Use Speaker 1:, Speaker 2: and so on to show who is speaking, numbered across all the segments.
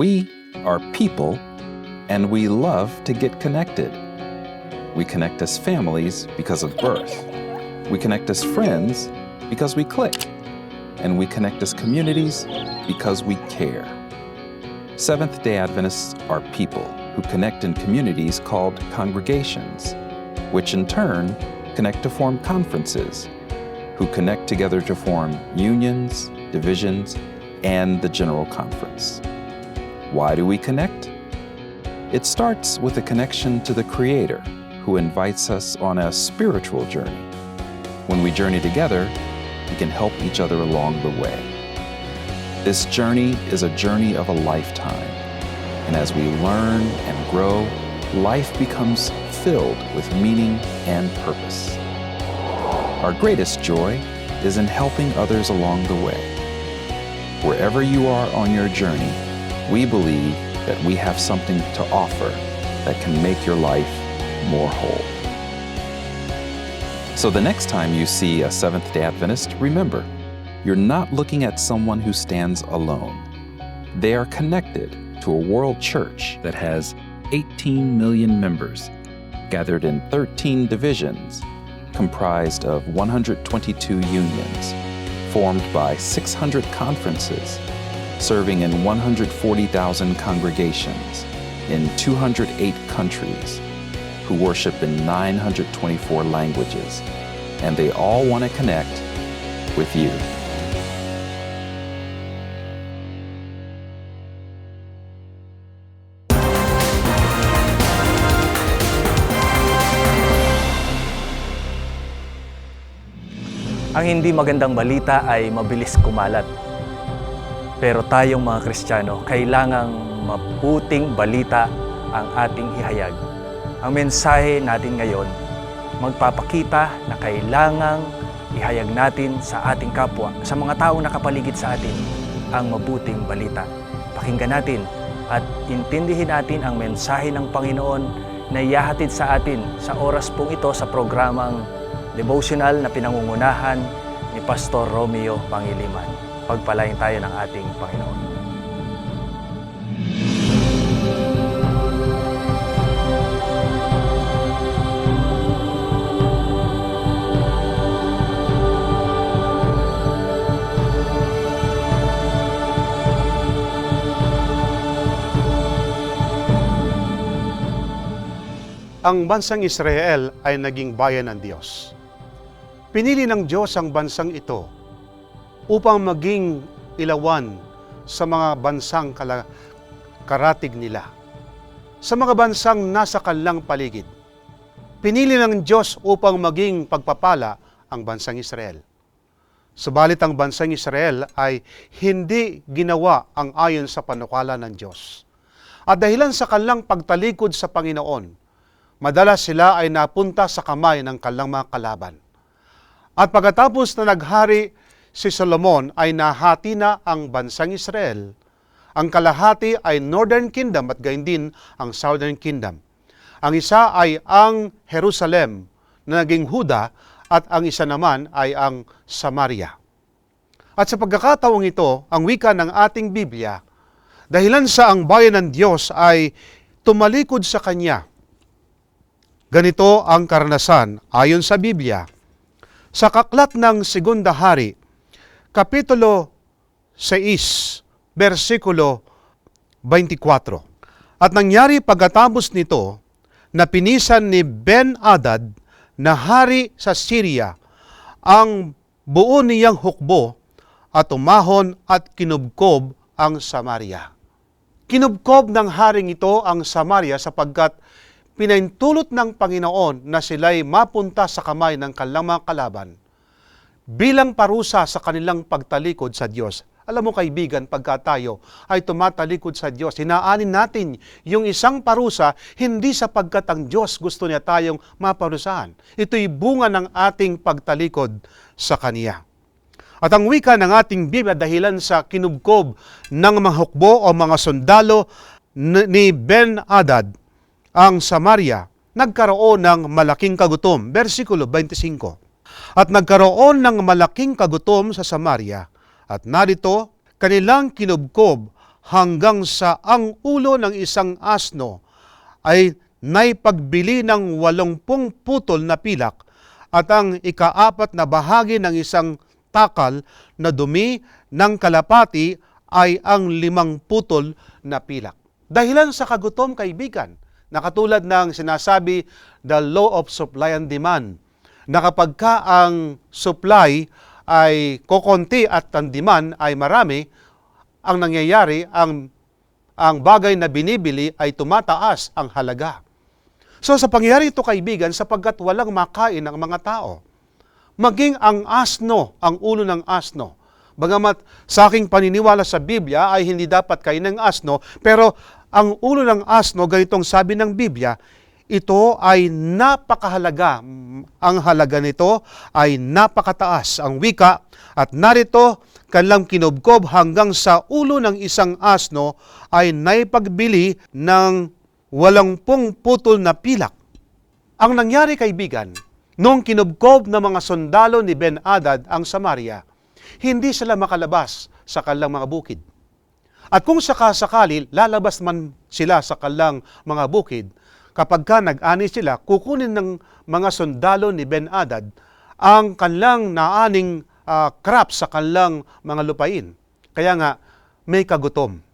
Speaker 1: We are people and we love to get connected. We connect as families because of birth. We connect as friends because we click. And we connect as communities because we care. Seventh day Adventists are people who connect in communities called congregations, which in turn connect to form conferences, who connect together to form unions, divisions, and the General Conference. Why do we connect? It starts with a connection to the Creator, who invites us on a spiritual journey. When we journey together, we can help each other along the way. This journey is a journey of a lifetime, and as we learn and grow, life becomes filled with meaning and purpose. Our greatest joy is in helping others along the way. Wherever you are on your journey, we believe that we have something to offer that can make your life more whole. So the next time you see a Seventh day Adventist, remember, you're not looking at someone who stands alone. They are connected to a world church that has 18 million members, gathered in 13 divisions, comprised of 122 unions, formed by 600 conferences, serving in 140,000 congregations in 208 countries, who worship in 924 languages, and they all want to connect with you.
Speaker 2: Ang hindi magandang balita ay mabilis kumalat. Pero tayong mga Kristiyano, kailangang mabuting balita ang ating ihayag. Ang mensahe natin ngayon, magpapakita na kailangang ihayag natin sa ating kapwa, sa mga taong nakapaligid sa atin, ang mabuting balita. Pakinggan natin at intindihin natin ang mensahe ng Panginoon na iyahatid sa atin sa oras pong ito sa programang devotional na pinangungunahan ni Pastor Romeo Pangiliman. Pagpalain tayo ng ating Panginoon.
Speaker 3: ang bansang Israel ay naging bayan ng Diyos. Pinili ng Diyos ang bansang ito upang maging ilawan sa mga bansang karatig nila, sa mga bansang nasa kanilang paligid. Pinili ng Diyos upang maging pagpapala ang bansang Israel. Subalit ang bansang Israel ay hindi ginawa ang ayon sa panukala ng Diyos. At dahilan sa kanilang pagtalikod sa Panginoon, madalas sila ay napunta sa kamay ng kanilang mga kalaban. At pagkatapos na naghari si Solomon ay nahati na ang bansang Israel. Ang kalahati ay Northern Kingdom at gayon din ang Southern Kingdom. Ang isa ay ang Jerusalem na naging Huda at ang isa naman ay ang Samaria. At sa pagkakataong ito, ang wika ng ating Biblia, dahilan sa ang bayan ng Diyos ay tumalikod sa Kanya, Ganito ang karanasan ayon sa Biblia. Sa kaklat ng Segunda Hari, Kapitulo 6, versikulo 24. At nangyari pagkatapos nito, na pinisan ni Ben-Adad na hari sa Syria ang buo niyang hukbo at umahon at kinubkob ang Samaria. Kinubkob ng haring ito ang Samaria sapagkat pinaintulot ng Panginoon na sila'y mapunta sa kamay ng mga kalaban bilang parusa sa kanilang pagtalikod sa Diyos. Alam mo kaibigan, pagka tayo ay tumatalikod sa Diyos, hinaanin natin yung isang parusa hindi sapagkat ang Diyos gusto niya tayong maparusahan. Ito'y bunga ng ating pagtalikod sa Kaniya. At ang wika ng ating Biblia dahilan sa kinubkob ng mga hukbo o mga sundalo ni Ben-Adad ang Samaria, nagkaroon ng malaking kagutom. Versikulo 25. At nagkaroon ng malaking kagutom sa Samaria, at narito kanilang kinubkob hanggang sa ang ulo ng isang asno ay naipagbili ng walumpung putol na pilak at ang ikaapat na bahagi ng isang takal na dumi ng kalapati ay ang limang putol na pilak. Dahilan sa kagutom, kaibigan, na katulad ng sinasabi, the law of supply and demand, na kapag ka ang supply ay kokonti at ang demand ay marami, ang nangyayari, ang, ang bagay na binibili ay tumataas ang halaga. So sa pangyayari ito kaibigan, sapagkat walang makain ang mga tao, maging ang asno, ang ulo ng asno, Bagamat sa aking paniniwala sa Biblia ay hindi dapat kain ng asno, pero ang ulo ng asno, ganitong sabi ng Biblia, ito ay napakahalaga. Ang halaga nito ay napakataas. Ang wika at narito kanilang kinubkob hanggang sa ulo ng isang asno ay naipagbili ng walampung putol na pilak. Ang nangyari kaibigan, nung kinubkob ng mga sundalo ni Ben Adad ang Samaria, hindi sila makalabas sa kanilang mga bukid. At kung sakasakali, lalabas man sila sa kanilang mga bukid, kapag ka nag-ani sila, kukunin ng mga sundalo ni Ben Adad ang kanilang naaning uh, crop sa kanilang mga lupain. Kaya nga, may kagutom.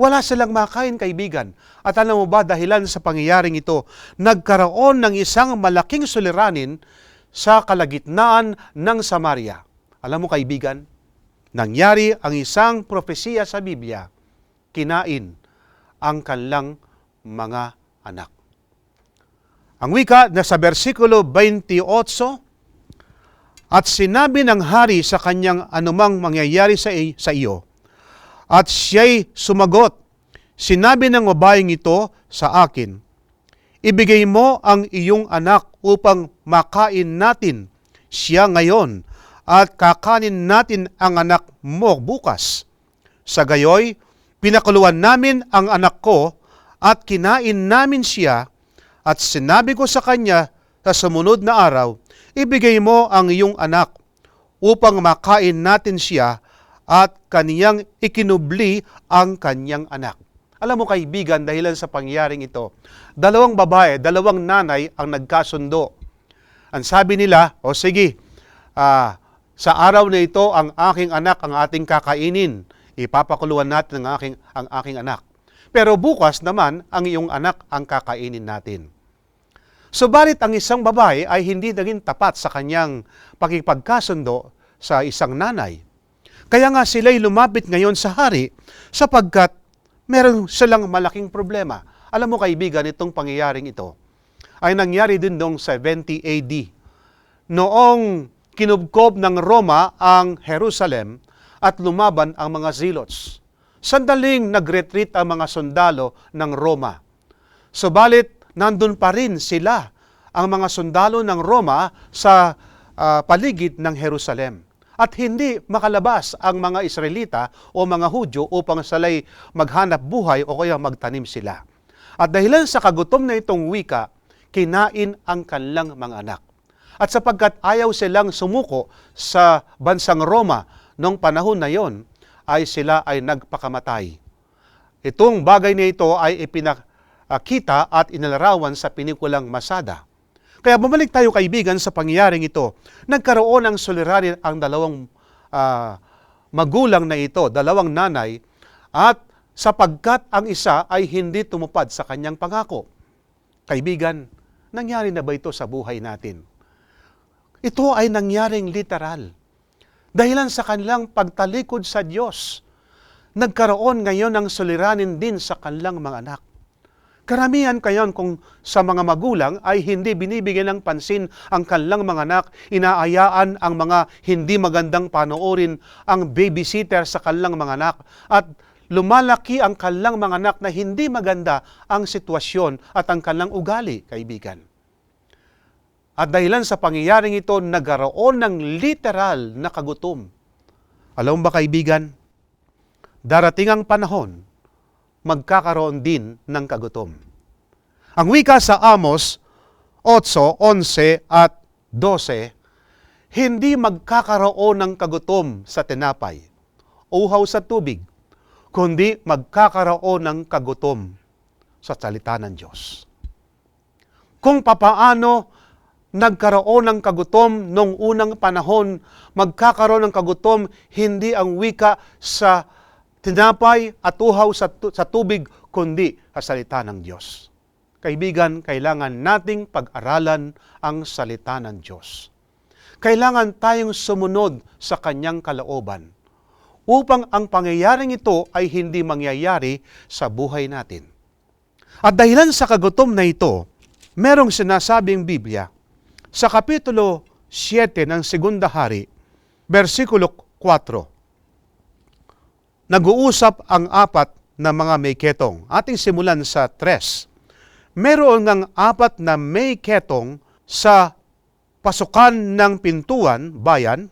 Speaker 3: Wala silang makain, kaibigan. At alam mo ba, dahilan sa pangyayaring ito, nagkaroon ng isang malaking suliranin sa kalagitnaan ng Samaria. Alam mo kaibigan, nangyari ang isang propesiya sa Biblia, kinain ang kanilang mga anak. Ang wika na sa versikulo 28, At sinabi ng hari sa kanyang anumang mangyayari sa, sa iyo, at siya'y sumagot, sinabi ng babaeng ito sa akin, ibigay mo ang iyong anak upang makain natin siya ngayon at kakanin natin ang anak mo bukas. Sa gayoy, pinakuluan namin ang anak ko at kinain namin siya at sinabi ko sa kanya sa sumunod na araw, ibigay mo ang iyong anak upang makain natin siya at kaniyang ikinubli ang kanyang anak. Alam mo kaibigan, dahilan sa pangyaring ito, dalawang babae, dalawang nanay ang nagkasundo. Ang sabi nila, o sige, ah, sa araw na ito, ang aking anak ang ating kakainin. Ipapakuluan natin ang aking, ang aking anak. Pero bukas naman, ang iyong anak ang kakainin natin. Subalit ang isang babae ay hindi naging tapat sa kanyang pakipagkasundo sa isang nanay. Kaya nga sila'y lumapit ngayon sa hari sapagkat meron silang malaking problema. Alam mo kaibigan, itong pangyayaring ito ay nangyari din noong 70 AD. Noong kinubkob ng Roma ang Jerusalem at lumaban ang mga zealots. Sandaling nag-retreat ang mga sundalo ng Roma. Subalit, nandun pa rin sila, ang mga sundalo ng Roma sa uh, paligid ng Jerusalem at hindi makalabas ang mga Israelita o mga Hudyo upang salay maghanap buhay o kaya magtanim sila. At dahilan sa kagutom na itong wika, kinain ang kanilang mga anak. At sapagkat ayaw silang sumuko sa bansang Roma noong panahon na yon, ay sila ay nagpakamatay. Itong bagay na ito ay ipinakita at inalarawan sa pinikulang Masada. Kaya bumalik tayo kaibigan sa pangyayaring ito. Nagkaroon ng suliranin ang dalawang uh, magulang na ito, dalawang nanay, at sapagkat ang isa ay hindi tumupad sa kanyang pangako. Kaibigan, nangyari na ba ito sa buhay natin? Ito ay nangyaring literal. Dahilan sa kanilang pagtalikod sa Diyos, nagkaroon ngayon ng suliranin din sa kanilang mga anak. Karamihan kayon kung sa mga magulang ay hindi binibigyan ng pansin ang kanilang mga anak, inaayaan ang mga hindi magandang panoorin ang babysitter sa kanilang mga anak at lumalaki ang kanilang mga anak na hindi maganda ang sitwasyon at ang kanilang ugali, kaibigan. At dahilan sa pangyayaring ito, nagkaroon ng literal na kagutom. Alam ba kaibigan, darating ang panahon magkakaroon din ng kagutom. Ang wika sa Amos 8, 11 at 12, hindi magkakaroon ng kagutom sa tinapay, uhaw sa tubig, kundi magkakaroon ng kagutom sa salita ng Diyos. Kung papaano nagkaroon ng kagutom nung unang panahon, magkakaroon ng kagutom hindi ang wika sa tinapay at uhaw sa, tu- sa tubig, kundi sa salita ng Diyos. Kaibigan, kailangan nating pag-aralan ang salita ng Diyos. Kailangan tayong sumunod sa kanyang kalooban upang ang pangyayaring ito ay hindi mangyayari sa buhay natin. At dahilan sa kagutom na ito, merong sinasabing Biblia sa Kapitulo 7 ng Segunda Hari, versikulo 4. Nag-uusap ang apat na mga may ketong. Ating simulan sa 3. Meron ng apat na may ketong sa pasukan ng pintuan, bayan,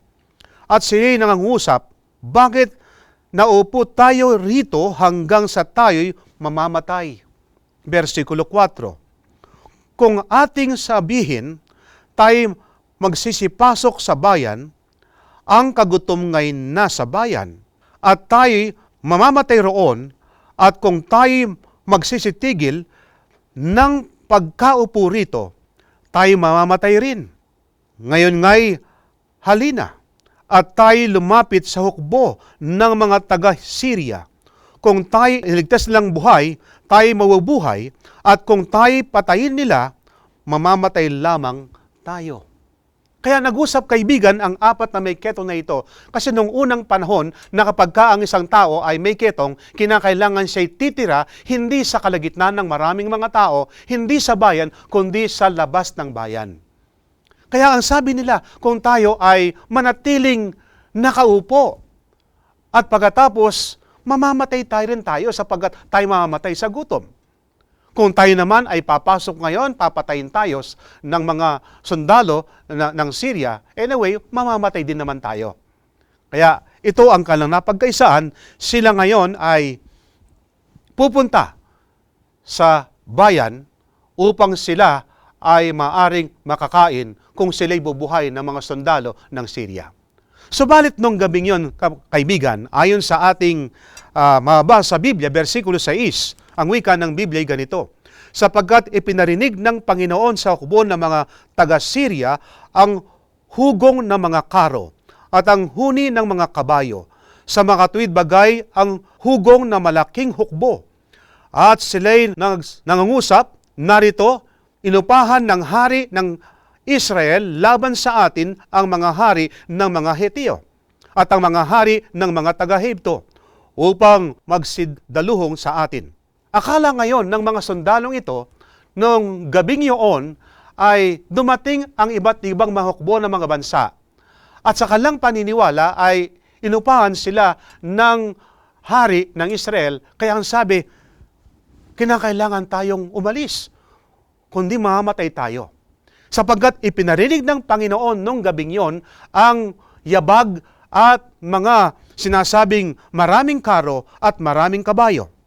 Speaker 3: at sila'y nangangusap, bakit naupo tayo rito hanggang sa tayo'y mamamatay? Versikulo 4. Kung ating sabihin, tayo magsisipasok sa bayan, ang kagutom ngayon nasa bayan, at tayo mamamatay roon, at kung tayo magsisitigil ng pagkaupo rito, tayo mamamatay rin. Ngayon nga'y halina at tayo lumapit sa hukbo ng mga taga-Syria. Kung tayo iligtas lang buhay, tayo mawabuhay, at kung tayo patayin nila, mamamatay lamang tayo. Kaya nag-usap kaibigan ang apat na may ketong na ito. Kasi nung unang panahon na kapag ka ang isang tao ay may ketong, kinakailangan siya'y titira hindi sa kalagitnaan ng maraming mga tao, hindi sa bayan, kundi sa labas ng bayan. Kaya ang sabi nila, kung tayo ay manatiling nakaupo at pagkatapos mamamatay tayo rin tayo sapagkat tayo mamamatay sa gutom. Kung tayo naman ay papasok ngayon, papatayin tayo ng mga sundalo na, ng Syria, anyway, mamamatay din naman tayo. Kaya ito ang kalang napagkaisaan, sila ngayon ay pupunta sa bayan upang sila ay maaring makakain kung sila'y bubuhay ng mga sundalo ng Syria. Subalit nung gabing yon, ka- kaibigan, ayon sa ating uh, mabasa sa Biblia, versikulo 6, ang wika ng Biblia ay ganito, sapagkat ipinarinig ng Panginoon sa hukbo ng mga taga-Syria ang hugong ng mga karo at ang huni ng mga kabayo. Sa mga tuwid bagay ang hugong na malaking hukbo. At sila'y nang, nangungusap, narito, inupahan ng hari ng Israel laban sa atin ang mga hari ng mga Hetiyo at ang mga hari ng mga taga-Hebto upang magsiddaluhong sa atin. Akala ngayon ng mga sundalong ito, nung gabing yun ay dumating ang iba't ibang mahukbo ng mga bansa. At sa kalang paniniwala ay inupahan sila ng hari ng Israel. Kaya ang sabi, kinakailangan tayong umalis, kundi mamamatay tayo. Sapagkat ipinarinig ng Panginoon nung gabing yon ang yabag at mga sinasabing maraming karo at maraming kabayo.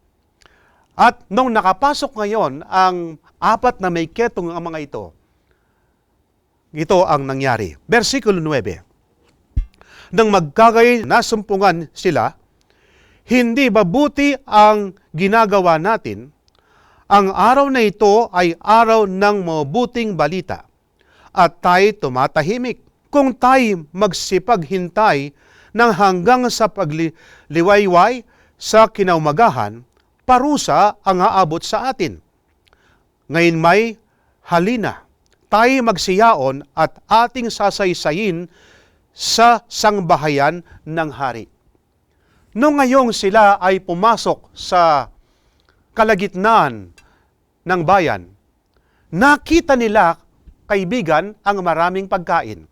Speaker 3: At nung nakapasok ngayon ang apat na may ketong ang mga ito, ito ang nangyari. Versikulo 9. Nang magkagay nasumpungan sila, hindi babuti ang ginagawa natin, ang araw na ito ay araw ng mabuting balita at tayo tumatahimik. Kung tayo magsipaghintay ng hanggang sa pagliwayway sa kinaumagahan, parusa ang aabot sa atin. Ngayon may halina, tayo magsiyaon at ating sasaysayin sa sangbahayan ng hari. Nung ngayong sila ay pumasok sa kalagitnaan ng bayan, nakita nila, kaibigan, ang maraming pagkain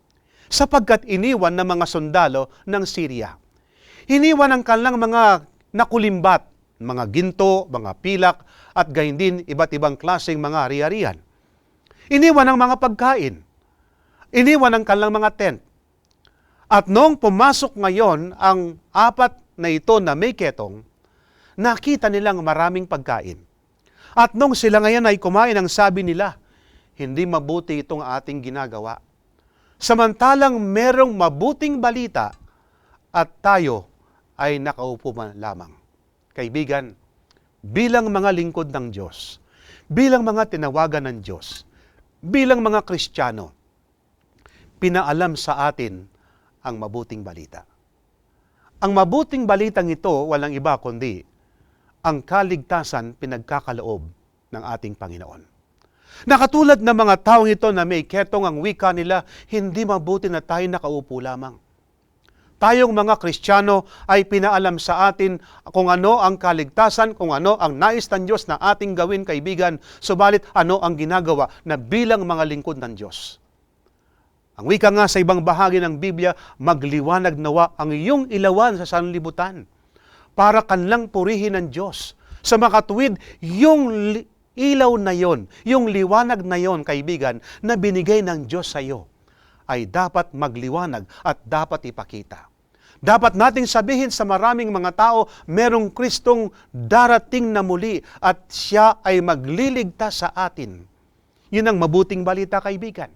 Speaker 3: sapagkat iniwan ng mga sundalo ng Syria. Iniwan ang kanilang mga nakulimbat, mga ginto, mga pilak, at gayon din iba't ibang klaseng mga ari-arian. Iniwan ang mga pagkain. Iniwan ang kanilang mga tent. At nung pumasok ngayon ang apat na ito na may ketong, nakita nilang maraming pagkain. At nung sila ngayon ay kumain, ang sabi nila, hindi mabuti itong ating ginagawa. Samantalang merong mabuting balita at tayo ay nakaupo man lamang. Kaibigan, bilang mga lingkod ng Diyos, bilang mga tinawagan ng Diyos, bilang mga Kristiyano, pinaalam sa atin ang mabuting balita. Ang mabuting balitang ito walang iba kundi ang kaligtasan pinagkakaloob ng ating Panginoon. Nakatulad ng mga taong ito na may ketong ang wika nila, hindi mabuti na tayo nakaupo lamang. Tayong mga Kristiyano ay pinaalam sa atin kung ano ang kaligtasan, kung ano ang nais ng Diyos na ating gawin kaibigan, subalit ano ang ginagawa na bilang mga lingkod ng Diyos. Ang wika nga sa ibang bahagi ng Biblia, magliwanag nawa ang iyong ilawan sa sanlibutan para kanlang purihin ng Diyos. Sa makatuwid, yung ilaw na yon, yung liwanag na yon, kaibigan, na binigay ng Diyos sa iyo, ay dapat magliwanag at dapat ipakita. Dapat nating sabihin sa maraming mga tao, merong Kristong darating na muli at siya ay magliligtas sa atin. Yun ang mabuting balita, kaibigan.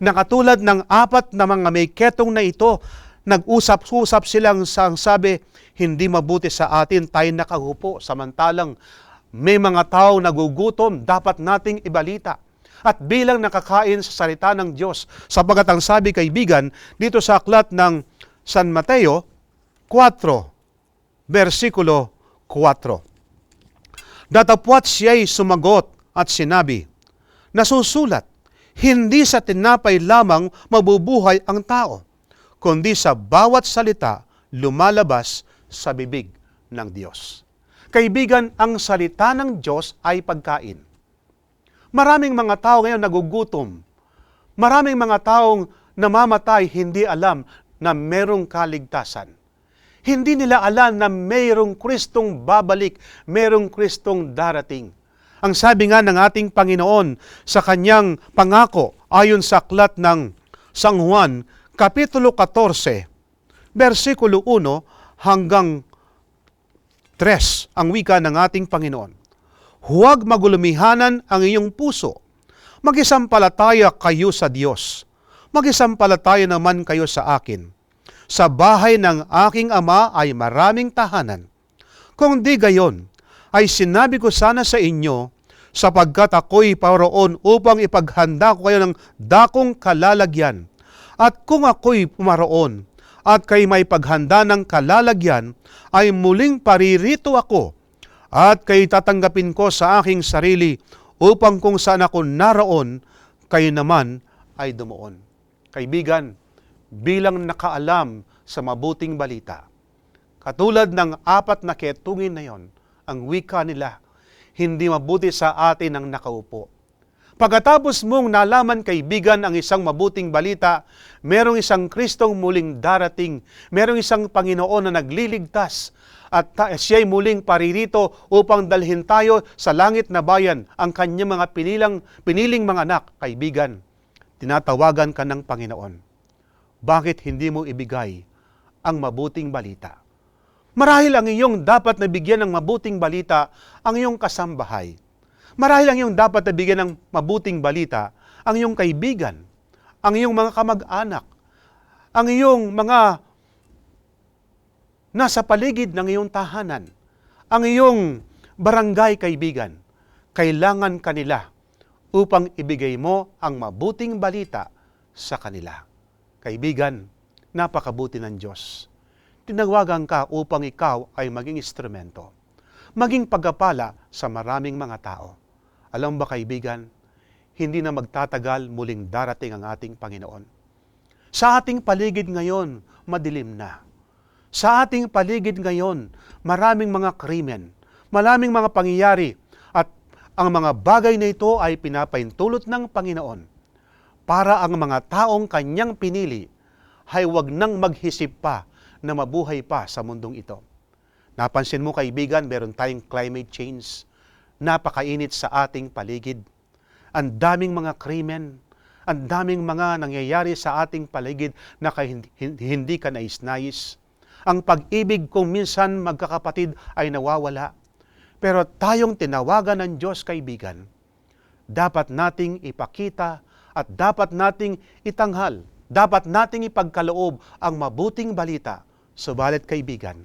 Speaker 3: Nakatulad ng apat na mga may ketong na ito, nag-usap-usap silang sang sabi, hindi mabuti sa atin tayo nakahupo, samantalang may mga tao nagugutom, dapat nating ibalita. At bilang nakakain sa salita ng Diyos, sapagat ang sabi kaibigan, dito sa aklat ng San Mateo 4, versikulo 4. Datapwat siya'y sumagot at sinabi, Nasusulat, hindi sa tinapay lamang mabubuhay ang tao, kundi sa bawat salita lumalabas sa bibig ng Diyos. Kaibigan, ang salita ng Diyos ay pagkain. Maraming mga tao ngayon nagugutom. Maraming mga taong namamatay hindi alam na merong kaligtasan. Hindi nila alam na mayroong Kristong babalik, mayroong Kristong darating. Ang sabi nga ng ating Panginoon sa kanyang pangako ayon sa aklat ng San Juan, Kapitulo 14, versikulo 1 hanggang 3 ang wika ng ating Panginoon. Huwag magulumihanan ang iyong puso. Magisampalataya kayo sa Diyos. Magisampalataya naman kayo sa akin. Sa bahay ng aking ama ay maraming tahanan. Kung di gayon, ay sinabi ko sana sa inyo, sapagkat ako'y paroon upang ipaghanda ko kayo ng dakong kalalagyan. At kung ako'y pumaroon, at kay may paghanda ng kalalagyan, ay muling paririto ako, at kay tatanggapin ko sa aking sarili, upang kung saan ako naroon, kayo naman ay dumuon. Kaibigan, bilang nakaalam sa mabuting balita, katulad ng apat na ketungin na yon, ang wika nila, hindi mabuti sa atin ang nakaupo. Pagkatapos mong nalaman kaibigan ang isang mabuting balita, merong isang Kristong muling darating, merong isang Panginoon na nagliligtas, at siya'y muling paririto upang dalhin tayo sa langit na bayan ang kanyang mga pinilang, piniling mga anak, kaibigan. Tinatawagan ka ng Panginoon. Bakit hindi mo ibigay ang mabuting balita? Marahil ang iyong dapat na bigyan ng mabuting balita ang iyong kasambahay. Marahil ang iyong dapat na bigyan ng mabuting balita ang iyong kaibigan, ang iyong mga kamag-anak, ang iyong mga nasa paligid ng iyong tahanan, ang iyong barangay kaibigan. Kailangan kanila upang ibigay mo ang mabuting balita sa kanila. Kaibigan, napakabuti ng Diyos. Tinawagan ka upang ikaw ay maging instrumento, maging pagkapala sa maraming mga tao. Alam ba kaibigan, hindi na magtatagal muling darating ang ating Panginoon. Sa ating paligid ngayon, madilim na. Sa ating paligid ngayon, maraming mga krimen, maraming mga pangyayari, ang mga bagay na ito ay pinapaintulot ng Panginoon para ang mga taong kanyang pinili ay huwag nang maghisip pa na mabuhay pa sa mundong ito. Napansin mo kaibigan, meron tayong climate change. Napakainit sa ating paligid. Ang daming mga krimen, ang daming mga nangyayari sa ating paligid na hindi ka nais-nais. Ang pag-ibig kung minsan magkakapatid ay nawawala. Pero tayong tinawagan ng Diyos kaibigan, dapat nating ipakita at dapat nating itanghal, dapat nating ipagkaloob ang mabuting balita. Subalit kaibigan,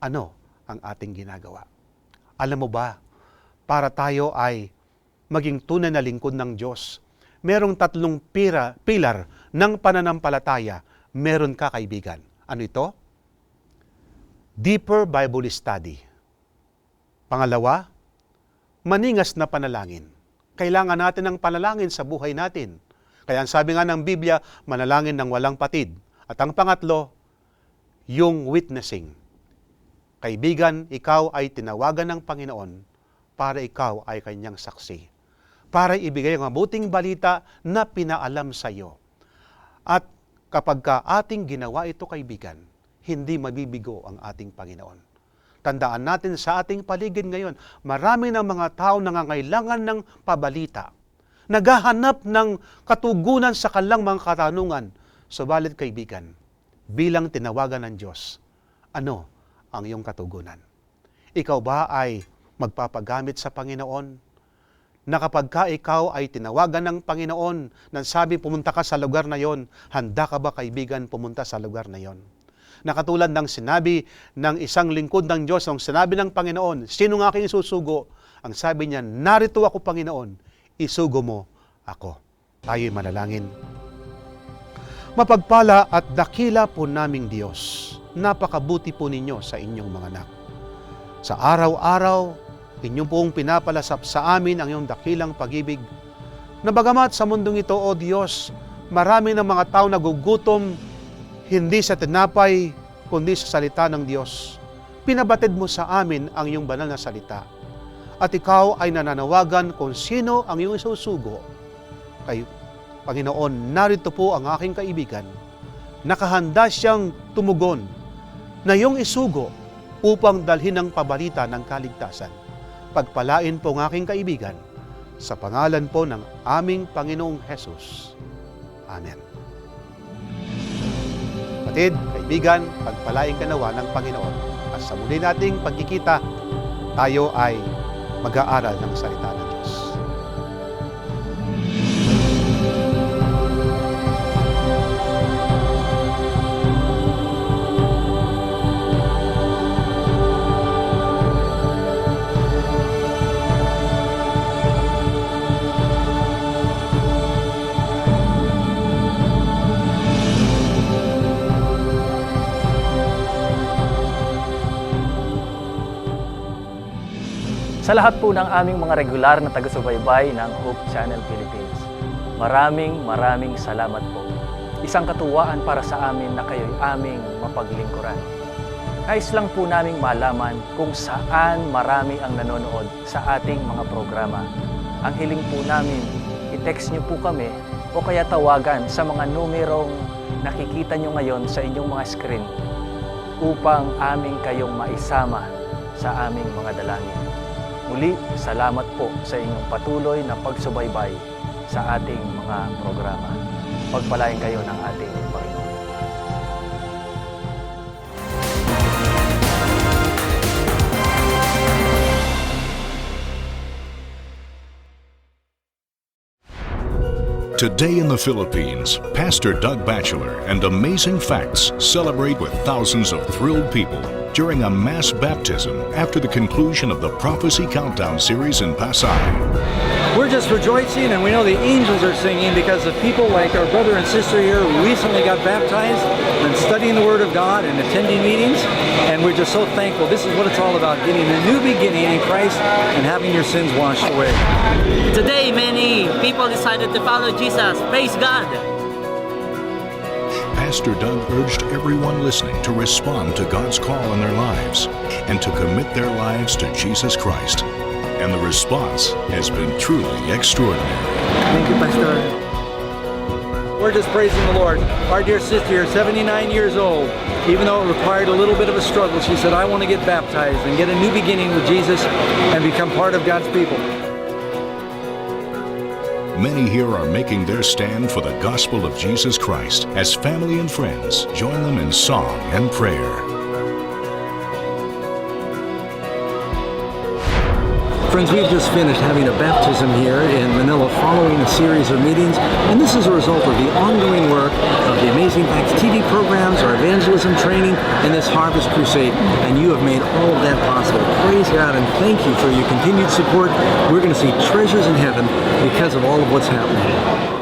Speaker 3: ano ang ating ginagawa. Alam mo ba, para tayo ay maging tunay na lingkod ng Diyos, merong tatlong pira, pilar ng pananampalataya meron ka kaibigan. Ano ito? Deeper Bible Study. Pangalawa, maningas na panalangin. Kailangan natin ng panalangin sa buhay natin. Kaya ang sabi nga ng Biblia, manalangin ng walang patid. At ang pangatlo, yung witnessing. Kaibigan, ikaw ay tinawagan ng Panginoon para ikaw ay kanyang saksi. Para ibigay ang mabuting balita na pinaalam sa iyo. At kapag ka ating ginawa ito, kaibigan, hindi mabibigo ang ating Panginoon. Tandaan natin sa ating paligid ngayon, marami ng mga tao nangangailangan ng pabalita. Naghahanap ng katugunan sa kalang mga katanungan. Subalit kaibigan, bilang tinawagan ng Diyos, ano ang iyong katugunan? Ikaw ba ay magpapagamit sa Panginoon? Na kapag ka ikaw ay tinawagan ng Panginoon, nang sabi pumunta ka sa lugar na yon, handa ka ba kaibigan pumunta sa lugar na yon? Na katulad ng sinabi ng isang lingkod ng Diyos, ang sinabi ng Panginoon, sino nga aking isusugo? Ang sabi niya, narito ako Panginoon, isugo mo ako. Tayo'y manalangin. Mapagpala at dakila po naming Diyos, napakabuti po ninyo sa inyong mga anak. Sa araw-araw, inyong pong pinapalasap sa amin ang iyong dakilang pag-ibig, na bagamat sa mundong ito, O Diyos, marami ng mga tao nagugutom, hindi sa tinapay, kundi sa salita ng Diyos. Pinabatid mo sa amin ang iyong banal na salita. At ikaw ay nananawagan kung sino ang iyong isusugo. Kay Panginoon, narito po ang aking kaibigan. Nakahanda siyang tumugon na iyong isugo upang dalhin ang pabalita ng kaligtasan. Pagpalain po ang aking kaibigan sa pangalan po ng aming Panginoong Hesus. Amen. Kapatid, kaibigan, pagpalain ka nawa ng Panginoon. At sa muli nating pagkikita, tayo ay mag-aaral ng salita ng
Speaker 2: Sa lahat po ng aming mga regular na taga-subaybay ng Hope Channel Philippines, maraming maraming salamat po. Isang katuwaan para sa amin na kayo'y aming mapaglingkuran. Nais lang po naming malaman kung saan marami ang nanonood sa ating mga programa. Ang hiling po namin, i-text niyo po kami o kaya tawagan sa mga numerong nakikita niyo ngayon sa inyong mga screen upang aming kayong maisama sa aming mga dalangin. Muli, salamat po sa inyong patuloy na pagsubaybay sa ating mga programa. Pagpalain kayo ng ating Panginoon.
Speaker 4: Today in the Philippines, Pastor Doug Batchelor and Amazing Facts celebrate with thousands of thrilled people during a mass baptism after the conclusion of the Prophecy Countdown series in Pasay.
Speaker 5: We're just rejoicing, and we know the angels are singing because of people like our brother and sister here recently got baptized and studying the Word of God and attending meetings. And we're just so thankful. This is what it's all about getting a new beginning in Christ and having your sins washed away.
Speaker 6: Today, many people decided to follow Jesus. Praise God.
Speaker 4: Pastor Doug urged everyone listening to respond to God's call in their lives and to commit their lives to Jesus Christ. And the response has been truly extraordinary.
Speaker 5: Thank you, Pastor. We're just praising the Lord. Our dear sister here, 79 years old, even though it required a little bit of a struggle, she said, I want to get baptized and get a new beginning with Jesus and become part of God's people.
Speaker 4: Many here are making their stand for the gospel of Jesus Christ as family and friends join them in song and prayer.
Speaker 5: Friends, we've just finished having a baptism here in Manila following a series of meetings, and this is a result of the ongoing work of the Amazing Facts TV programs, our evangelism training, and this Harvest Crusade. And you have made all of that possible. Praise God and thank you for your continued support. We're going to see treasures in heaven because of all of what's happening.